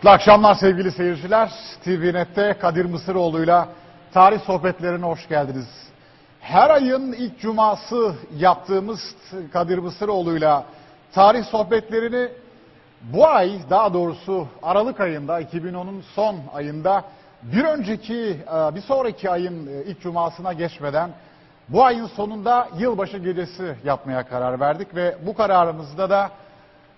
Mutlu akşamlar sevgili seyirciler. TVNet'te Kadir Mısıroğlu'yla tarih sohbetlerine hoş geldiniz. Her ayın ilk cuması yaptığımız Kadir Mısıroğlu'yla tarih sohbetlerini bu ay daha doğrusu Aralık ayında 2010'un son ayında bir önceki bir sonraki ayın ilk cumasına geçmeden bu ayın sonunda yılbaşı gecesi yapmaya karar verdik ve bu kararımızda da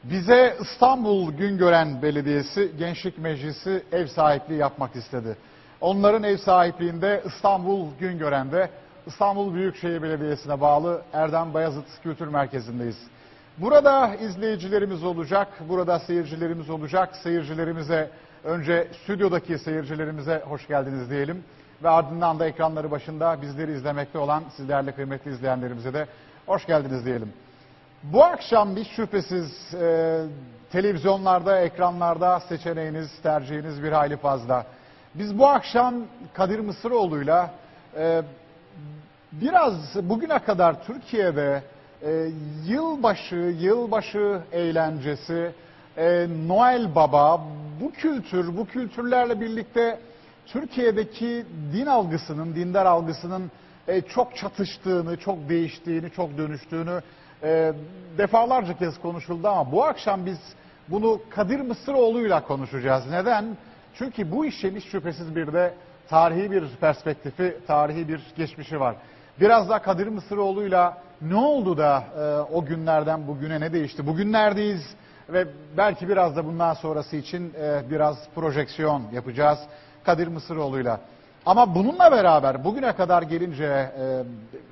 bize İstanbul Güngören Belediyesi Gençlik Meclisi ev sahipliği yapmak istedi. Onların ev sahipliğinde İstanbul Güngören'de İstanbul Büyükşehir Belediyesi'ne bağlı Erdem Bayazıt Kültür Merkezi'ndeyiz. Burada izleyicilerimiz olacak, burada seyircilerimiz olacak. Seyircilerimize önce stüdyodaki seyircilerimize hoş geldiniz diyelim. Ve ardından da ekranları başında bizleri izlemekte olan sizlerle kıymetli izleyenlerimize de hoş geldiniz diyelim. Bu akşam hiç şüphesiz e, televizyonlarda, ekranlarda seçeneğiniz, tercihiniz bir hayli fazla. Biz bu akşam Kadir Mısıroğlu'yla e, biraz bugüne kadar Türkiye'de e, yılbaşı, yılbaşı eğlencesi, e, Noel Baba, bu kültür, bu kültürlerle birlikte Türkiye'deki din algısının, dindar algısının e, çok çatıştığını, çok değiştiğini, çok dönüştüğünü e, defalarca kez konuşuldu ama bu akşam biz bunu Kadir Mısıroğlu'yla konuşacağız. Neden? Çünkü bu işin hiç şüphesiz bir de tarihi bir perspektifi, tarihi bir geçmişi var. Biraz da Kadir Mısıroğlu'yla ne oldu da e, o günlerden bugüne ne değişti? Bugünlerdeyiz ve belki biraz da bundan sonrası için e, biraz projeksiyon yapacağız Kadir Mısıroğlu'yla. Ama bununla beraber bugüne kadar gelince e,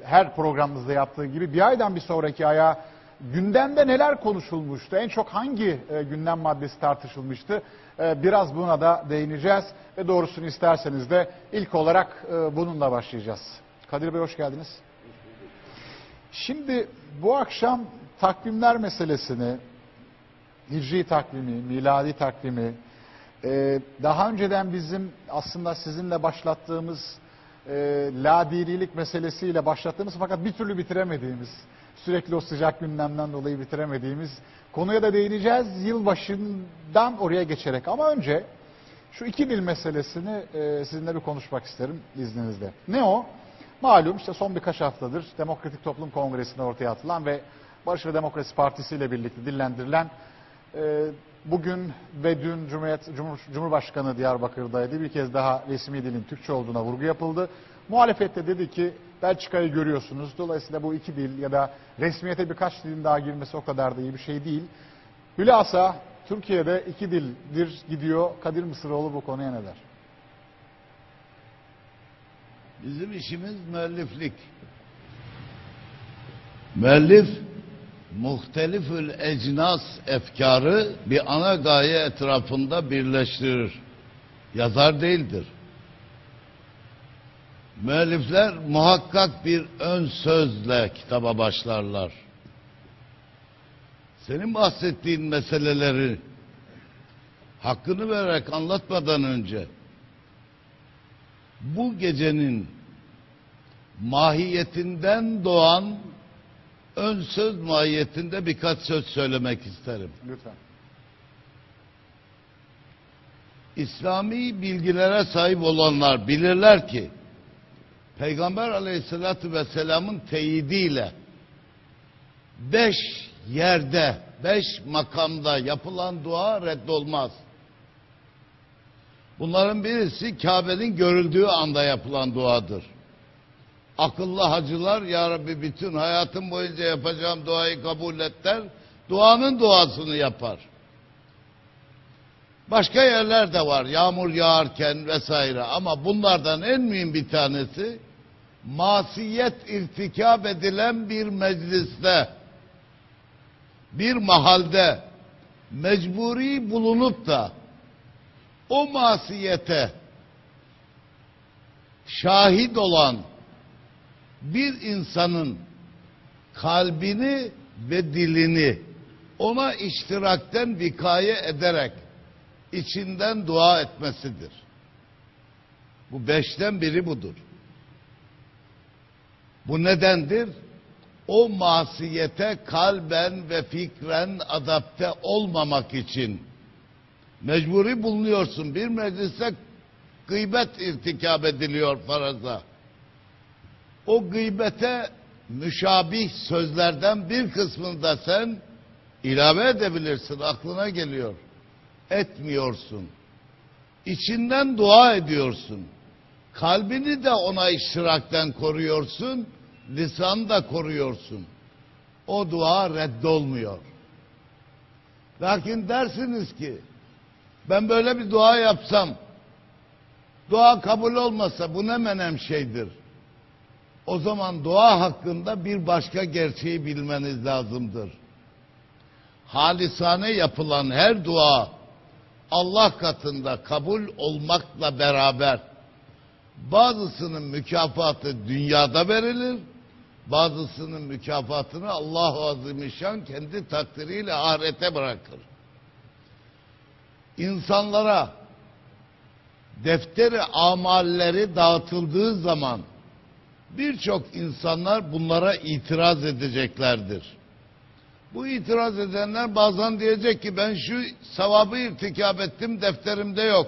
her programımızda yaptığı gibi bir aydan bir sonraki aya gündemde neler konuşulmuştu? En çok hangi e, gündem maddesi tartışılmıştı? E, biraz buna da değineceğiz ve doğrusunu isterseniz de ilk olarak e, bununla başlayacağız. Kadir Bey hoş geldiniz. Şimdi bu akşam takvimler meselesini, hicri takvimi, miladi takvimi, ee, daha önceden bizim aslında sizinle başlattığımız e, ladirilik meselesiyle başlattığımız fakat bir türlü bitiremediğimiz, sürekli o sıcak gündemden dolayı bitiremediğimiz konuya da değineceğiz yılbaşından oraya geçerek. Ama önce şu iki dil meselesini e, sizinle bir konuşmak isterim izninizle. Ne o? Malum işte son birkaç haftadır Demokratik Toplum Kongresi'nde ortaya atılan ve Barış ve Demokrasi Partisi ile birlikte dillendirilen e, bugün ve dün Cumhuriyet Cumhur, Cumhurbaşkanı Diyarbakır'daydı. Bir kez daha resmi dilin Türkçe olduğuna vurgu yapıldı. Muhalefette dedi ki Belçika'yı görüyorsunuz. Dolayısıyla bu iki dil ya da resmiyete birkaç dilin daha girmesi o kadar da iyi bir şey değil. Hülasa Türkiye'de iki dildir gidiyor. Kadir Mısıroğlu bu konuya ne der? Bizim işimiz müelliflik. Müellif muhtelifül ecnas efkarı bir ana gaye etrafında birleştirir. Yazar değildir. Müellifler muhakkak bir ön sözle kitaba başlarlar. Senin bahsettiğin meseleleri hakkını vererek anlatmadan önce bu gecenin mahiyetinden doğan ön söz mahiyetinde birkaç söz söylemek isterim. Lütfen. İslami bilgilere sahip olanlar bilirler ki Peygamber aleyhissalatü vesselamın teyidiyle beş yerde, beş makamda yapılan dua reddolmaz. Bunların birisi Kabe'nin görüldüğü anda yapılan duadır. Akıllı hacılar ya Rabbi bütün hayatım boyunca yapacağım duayı kabul et der. Duanın duasını yapar. Başka yerler de var yağmur yağarken vesaire ama bunlardan en mühim bir tanesi masiyet irtikab edilen bir mecliste bir mahalde mecburi bulunup da o masiyete şahit olan bir insanın kalbini ve dilini ona iştirakten vikaye ederek içinden dua etmesidir. Bu beşten biri budur. Bu nedendir? O masiyete kalben ve fikren adapte olmamak için Mecburi bulunuyorsun. Bir mecliste gıybet irtikab ediliyor faraza. O gıybete müşabih sözlerden bir kısmını da sen ilave edebilirsin. Aklına geliyor. Etmiyorsun. İçinden dua ediyorsun. Kalbini de ona iştirakten koruyorsun. Lisanı da koruyorsun. O dua reddolmuyor. Lakin dersiniz ki ben böyle bir dua yapsam dua kabul olmasa bu ne menem şeydir. O zaman dua hakkında bir başka gerçeği bilmeniz lazımdır. Halisane yapılan her dua Allah katında kabul olmakla beraber bazısının mükafatı dünyada verilir, bazısının mükafatını Allah-u Azimüşşan kendi takdiriyle ahirete bırakır. İnsanlara defteri amalleri dağıtıldığı zaman birçok insanlar bunlara itiraz edeceklerdir. Bu itiraz edenler bazen diyecek ki ben şu sevabı irtikab ettim defterimde yok.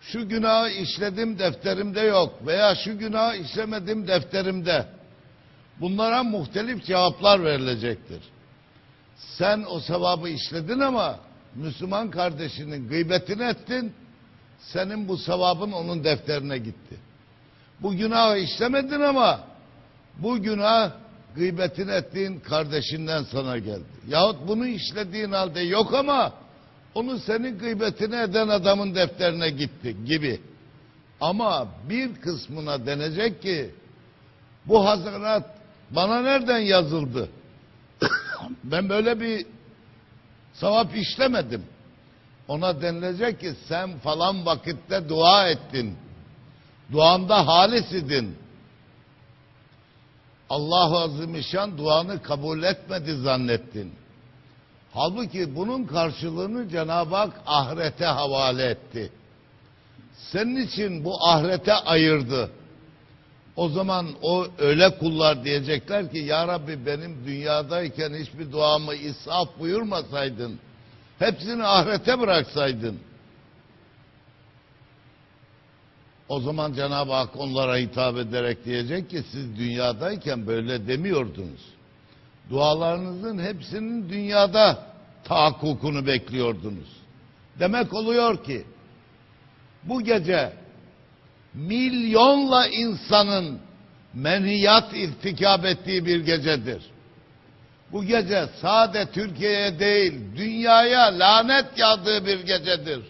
Şu günahı işledim defterimde yok veya şu günahı işlemedim defterimde. Bunlara muhtelif cevaplar verilecektir. Sen o sevabı işledin ama Müslüman kardeşinin gıybetini ettin. Senin bu sevabın onun defterine gitti. Bu günahı işlemedin ama bu günah gıybetini ettiğin kardeşinden sana geldi. Yahut bunu işlediğin halde yok ama onu senin gıybetini eden adamın defterine gitti gibi. Ama bir kısmına denecek ki bu hazırat bana nereden yazıldı? ben böyle bir sevap işlemedim. Ona denilecek ki sen falan vakitte dua ettin. Duanda halis idin. Allah-u Azimüşşan duanı kabul etmedi zannettin. Halbuki bunun karşılığını Cenab-ı Hak ahirete havale etti. Senin için bu ahirete ayırdı. O zaman o öyle kullar diyecekler ki Ya Rabbi benim dünyadayken hiçbir duamı israf buyurmasaydın. Hepsini ahirete bıraksaydın. O zaman Cenab-ı Hak onlara hitap ederek diyecek ki siz dünyadayken böyle demiyordunuz. Dualarınızın hepsinin dünyada tahakkukunu bekliyordunuz. Demek oluyor ki bu gece milyonla insanın menhiyat irtikab ettiği bir gecedir. Bu gece sade Türkiye'ye değil dünyaya lanet yağdığı bir gecedir.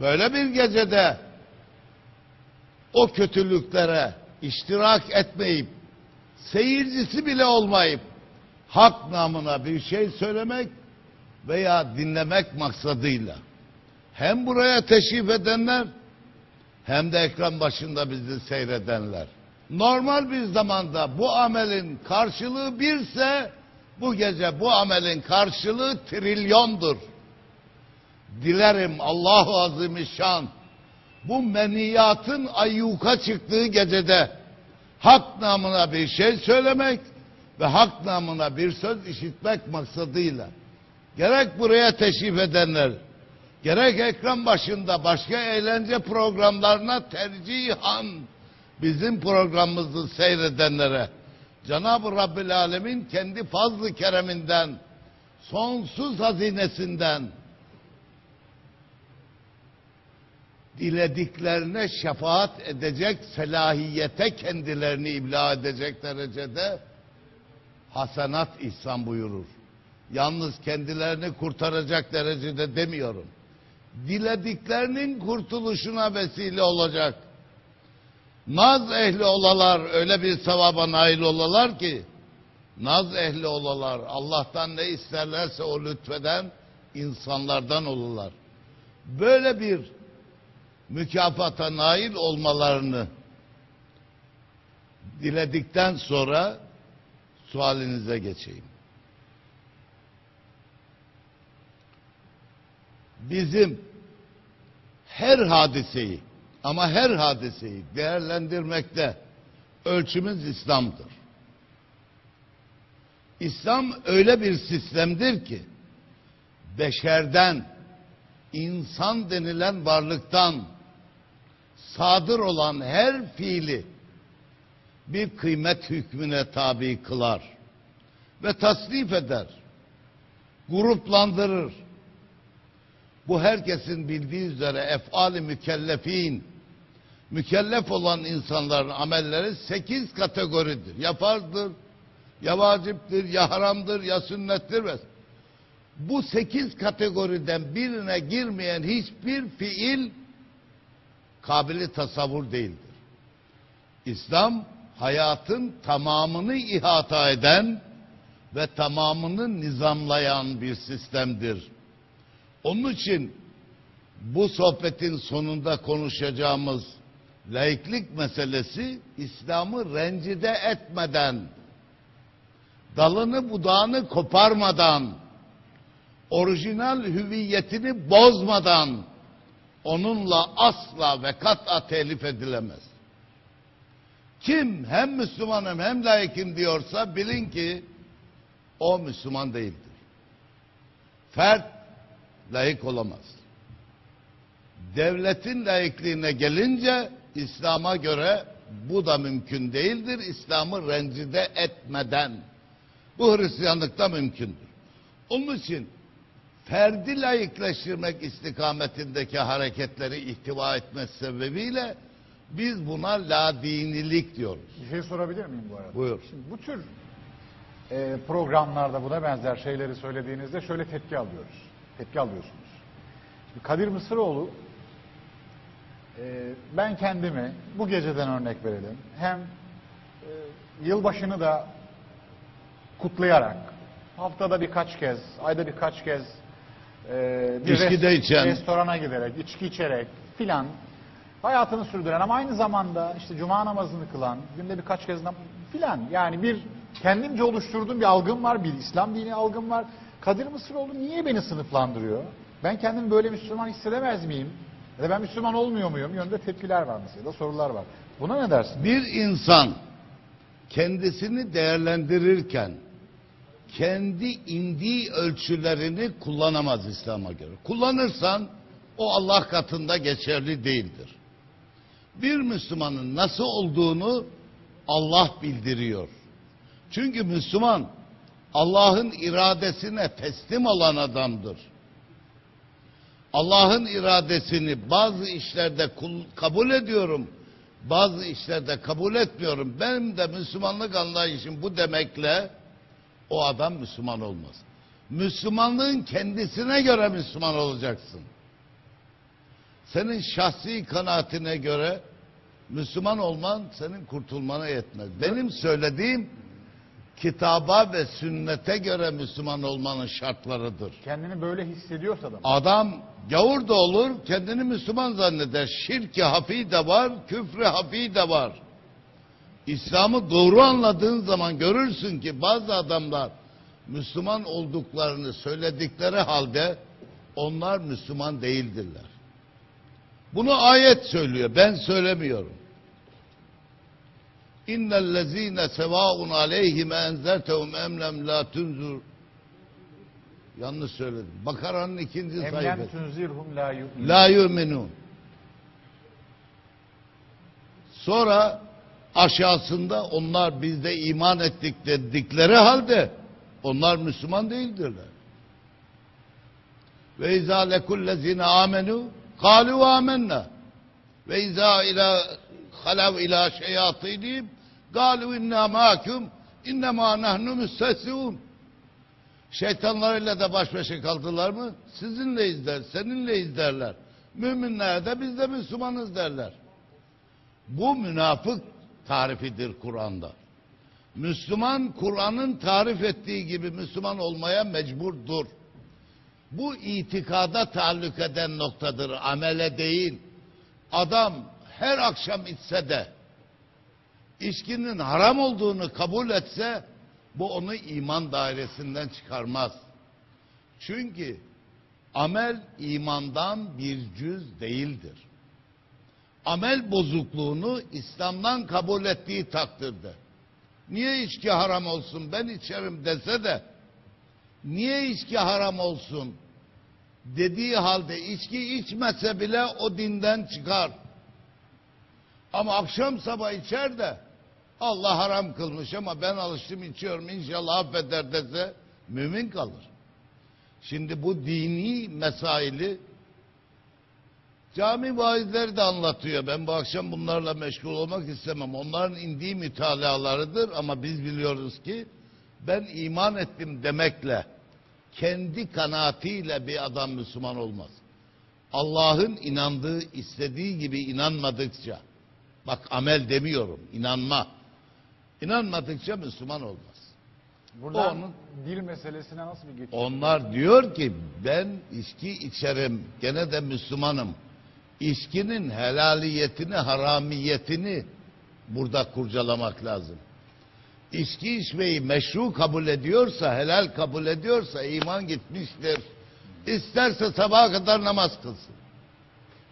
Böyle bir gecede o kötülüklere iştirak etmeyip seyircisi bile olmayıp hak namına bir şey söylemek veya dinlemek maksadıyla hem buraya teşrif edenler hem de ekran başında bizi seyredenler. Normal bir zamanda bu amelin karşılığı birse bu gece bu amelin karşılığı trilyondur. Dilerim Allahu Azimüşşan bu meniyatın ayyuka çıktığı gecede hak namına bir şey söylemek ve hak namına bir söz işitmek maksadıyla gerek buraya teşrif edenler gerek ekran başında başka eğlence programlarına tercihan bizim programımızı seyredenlere Cenab-ı Rabbül Alemin kendi fazlı kereminden sonsuz hazinesinden dilediklerine şefaat edecek selahiyete kendilerini ibla edecek derecede hasenat ihsan buyurur. Yalnız kendilerini kurtaracak derecede demiyorum. Dilediklerinin kurtuluşuna vesile olacak. Naz ehli olalar öyle bir sevaba nail olalar ki naz ehli olalar Allah'tan ne isterlerse o lütfeden insanlardan olurlar. Böyle bir mükafata nail olmalarını diledikten sonra sualinize geçeyim. Bizim her hadiseyi ama her hadiseyi değerlendirmekte ölçümüz İslam'dır. İslam öyle bir sistemdir ki beşerden insan denilen varlıktan sadır olan her fiili bir kıymet hükmüne tabi kılar ve tasnif eder, gruplandırır. Bu herkesin bildiği üzere efali mükellefin, mükellef olan insanların amelleri sekiz kategoridir. Ya farzdır, ya vaciptir, ya haramdır, ya sünnettir ve bu sekiz kategoriden birine girmeyen hiçbir fiil kabili tasavvur değildir. İslam hayatın tamamını ihata eden ve tamamını nizamlayan bir sistemdir. Onun için bu sohbetin sonunda konuşacağımız laiklik meselesi İslam'ı rencide etmeden, dalını budağını koparmadan, orijinal hüviyetini bozmadan onunla asla ve kat'a telif edilemez. Kim hem Müslümanım hem layıkım diyorsa bilin ki o Müslüman değildir. Fert layık olamaz. Devletin layıklığına gelince İslam'a göre bu da mümkün değildir. İslam'ı rencide etmeden. Bu Hristiyanlıkta mümkündür. Onun için ferdi layıklaştırmak istikametindeki hareketleri ihtiva etmesi sebebiyle biz buna ladinilik diyoruz. Bir şey sorabilir miyim bu arada? Buyur. Şimdi bu tür e, programlarda buna benzer şeyleri söylediğinizde şöyle tepki alıyoruz. Tepki alıyorsunuz. Şimdi Kadir Mısıroğlu e, ben kendimi bu geceden örnek verelim. Hem e, yılbaşını da kutlayarak haftada birkaç kez, ayda birkaç kez e, bir İçki de içen. restorana giderek, içki içerek filan hayatını sürdüren ama aynı zamanda işte cuma namazını kılan, günde birkaç kez filan yani bir kendimce oluşturduğum bir algım var, bir İslam dini algım var. Kadir Mısıroğlu niye beni sınıflandırıyor? Ben kendimi böyle Müslüman hissedemez miyim? Ya da ben Müslüman olmuyor muyum? Yönde tepkiler var mesela, da sorular var. Buna ne dersin? Bir insan kendisini değerlendirirken kendi indiği ölçülerini kullanamaz İslam'a göre. Kullanırsan o Allah katında geçerli değildir. Bir Müslümanın nasıl olduğunu Allah bildiriyor. Çünkü Müslüman Allah'ın iradesine teslim olan adamdır. Allah'ın iradesini bazı işlerde kabul ediyorum, bazı işlerde kabul etmiyorum. Benim de Müslümanlık anlayışım bu demekle o adam Müslüman olmaz. Müslümanlığın kendisine göre Müslüman olacaksın. Senin şahsi kanaatine göre Müslüman olman senin kurtulmana yetmez. Benim söylediğim kitaba ve sünnete göre Müslüman olmanın şartlarıdır. Kendini böyle hissediyorsa da Adam gavur da olur, kendini Müslüman zanneder. Şirki hafi de var, küfrü hafi de var. İslam'ı doğru anladığın zaman görürsün ki bazı adamlar Müslüman olduklarını söyledikleri halde onlar Müslüman değildirler. Bunu ayet söylüyor, ben söylemiyorum. İnnellezîne sevâun aleyhim enzertehum emlem la tunzur. Yanlış söyledim. Bakara'nın ikinci emlem sayfası. tunzirhum la yu'minun. La yu'minun. Sonra aşağısında onlar bizde iman ettik dedikleri halde onlar Müslüman değildirler. Ve izâ lekullezine amenu kâlu amenna. Ve izâ ilâ halav ilâ şeyatînihim kâlu inna mâkum innemâ nahnu müstesûn. Şeytanlarıyla da baş başa kaldılar mı? Sizinle izler, seninle izlerler. Müminler de biz de Müslümanız derler. Bu münafık tarifidir Kur'an'da. Müslüman Kur'an'ın tarif ettiği gibi Müslüman olmaya mecburdur. Bu itikada taalluk eden noktadır, amele değil. Adam her akşam içse de içkinin haram olduğunu kabul etse bu onu iman dairesinden çıkarmaz. Çünkü amel imandan bir cüz değildir. Amel bozukluğunu İslam'dan kabul ettiği takdirde niye içki haram olsun ben içerim dese de niye içki haram olsun dediği halde içki içmese bile o dinden çıkar. Ama akşam sabah içer de Allah haram kılmış ama ben alıştım içiyorum inşallah affeder dese mümin kalır. Şimdi bu dini mesaili cami vaizleri de anlatıyor. Ben bu akşam bunlarla meşgul olmak istemem. Onların indiği mütalalarıdır ama biz biliyoruz ki ben iman ettim demekle kendi kanaatiyle bir adam Müslüman olmaz. Allah'ın inandığı, istediği gibi inanmadıkça, bak amel demiyorum, inanma. İnanmadıkça Müslüman olmaz. Burada Onun- dil meselesine nasıl bir geçiş? Onlar diyor ki ben içki içerim, gene de Müslümanım. İçkinin helaliyetini, haramiyetini burada kurcalamak lazım. İçki içmeyi meşru kabul ediyorsa, helal kabul ediyorsa iman gitmiştir. İsterse sabaha kadar namaz kılsın.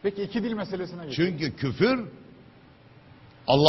Peki iki dil meselesine geçelim. Çünkü küfür Allah